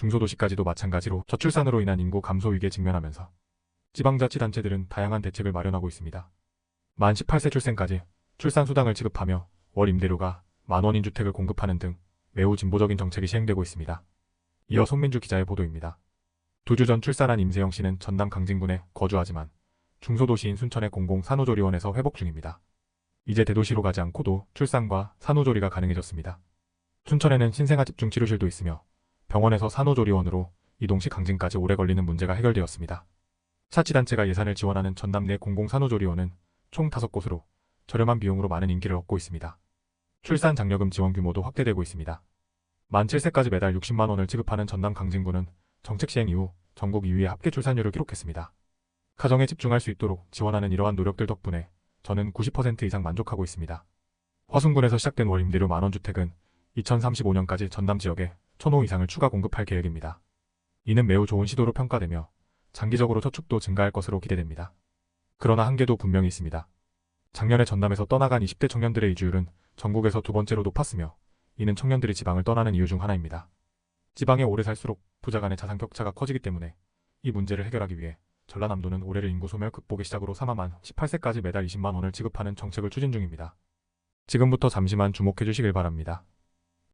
중소도시까지도 마찬가지로 저출산으로 인한 인구 감소 위기에 직면하면서 지방자치단체들은 다양한 대책을 마련하고 있습니다. 만 18세 출생까지 출산 수당을 지급하며 월 임대료가 만 원인 주택을 공급하는 등 매우 진보적인 정책이 시행되고 있습니다. 이어 송민주 기자의 보도입니다. 두 주 전 출산한 임세영 씨는 전남 강진군에 거주하지만 중소도시인 순천의 공공산후조리원에서 회복 중입니다. 이제 대도시로 가지 않고도 출산과 산후조리가 가능해졌습니다. 춘천에는 신생아 집중치료실도 있으며 병원에서 산후조리원으로 이동 시 강진까지 오래 걸리는 문제가 해결되었습니다. 사치단체가 예산을 지원하는 전남 내 공공산후조리원은 총 5곳으로 저렴한 비용으로 많은 인기를 얻고 있습니다. 출산 장려금 지원 규모도 확대되고 있습니다. 만 7세까지 매달 60만 원을 지급하는 전남 강진구는 정책 시행 이후 전국 2위의 합계 출산율을 기록했습니다. 가정에 집중할 수 있도록 지원하는 이러한 노력들 덕분에 저는 90% 이상 만족하고 있습니다. 화순군에서 시작된 월 임대료 만원 주택은 2035년까지 전남 지역에 1000호 이상을 추가 공급할 계획입니다. 이는 매우 좋은 시도로 평가되며 장기적으로 저축도 증가할 것으로 기대됩니다. 그러나 한계도 분명히 있습니다. 작년에 전남에서 떠나간 20대 청년들의 이주율은 전국에서 두 번째로 높았으며 이는 청년들이 지방을 떠나는 이유 중 하나입니다. 지방에 오래 살수록 부자 간의 자산 격차가 커지기 때문에 이 문제를 해결하기 위해 전라남도는 올해를 인구 소멸 극복의 시작으로 3화만 18세까지 매달 20만 원을 지급하는 정책을 추진 중입니다. 지금부터 잠시만 주목해 주시길 바랍니다.